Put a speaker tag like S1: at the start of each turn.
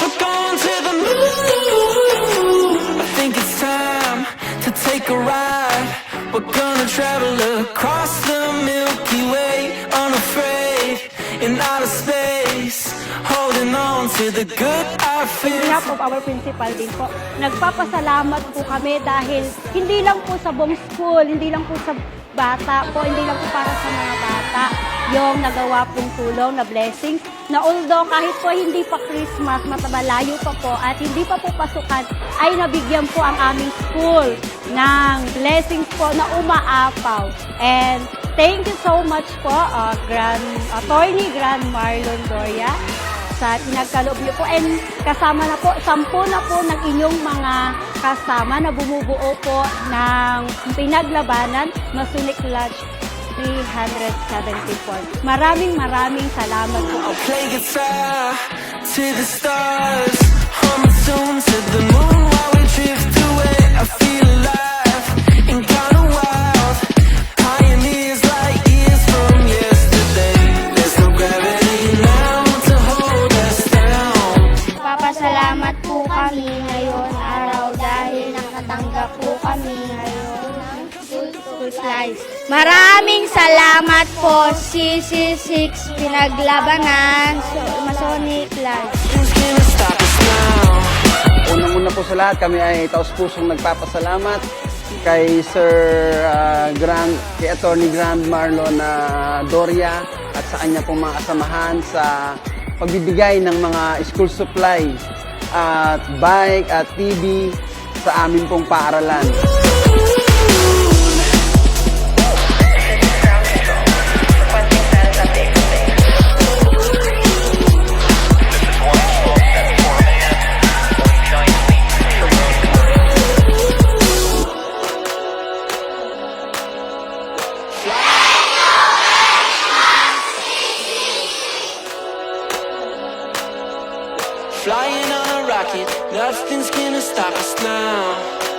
S1: We're going to the moon. I think it's time to take a ride. We're gonna travel across the Milky Way, unafraid in outer space, holding on to the good I
S2: On
S1: feel.
S2: behalf of our principal din po, nagpapasalamat po kami dahil hindi lang po sa buong school, hindi lang po sa bata po, hindi lang po para sa mga bata yung nagawa pong tulong na blessings na although kahit po hindi pa Christmas, matabalayo pa po at hindi pa po pasukan, ay nabigyan po ang aming school ng blessings po na umaapaw. And thank you so much po, uh, Grand, Attorney Grand Marlon Doria sa pinagkaloob niyo po. And kasama na po, sampu na po ng inyong mga kasama na bumubuo po ng pinaglabanan Masonic Lodge 374. Maraming maraming salamat po.
S1: I'll play guitar to the stars, hum a tune to the moon while we drift away. I feel alive and kinda wild. Pioneers like years from yesterday. There's no gravity now to hold us down.
S3: Papasalamat po kami ngayon araw dahil nakatanggap po kami ngayon school supplies. Maraming salamat po CC6 Pinaglabanan Masonic
S1: stop us now?
S4: Unang-una po sa lahat, kami ay taos-pusong nagpapasalamat kay Sir ah, Grand, kay Attorney Grand Marlon ah, Doria at sa kanya pong mga kasamahan sa pagbibigay ng mga school supply at bike at TV sa amin pong paaralan.
S1: Flying on a rocket, nothing's gonna stop us now.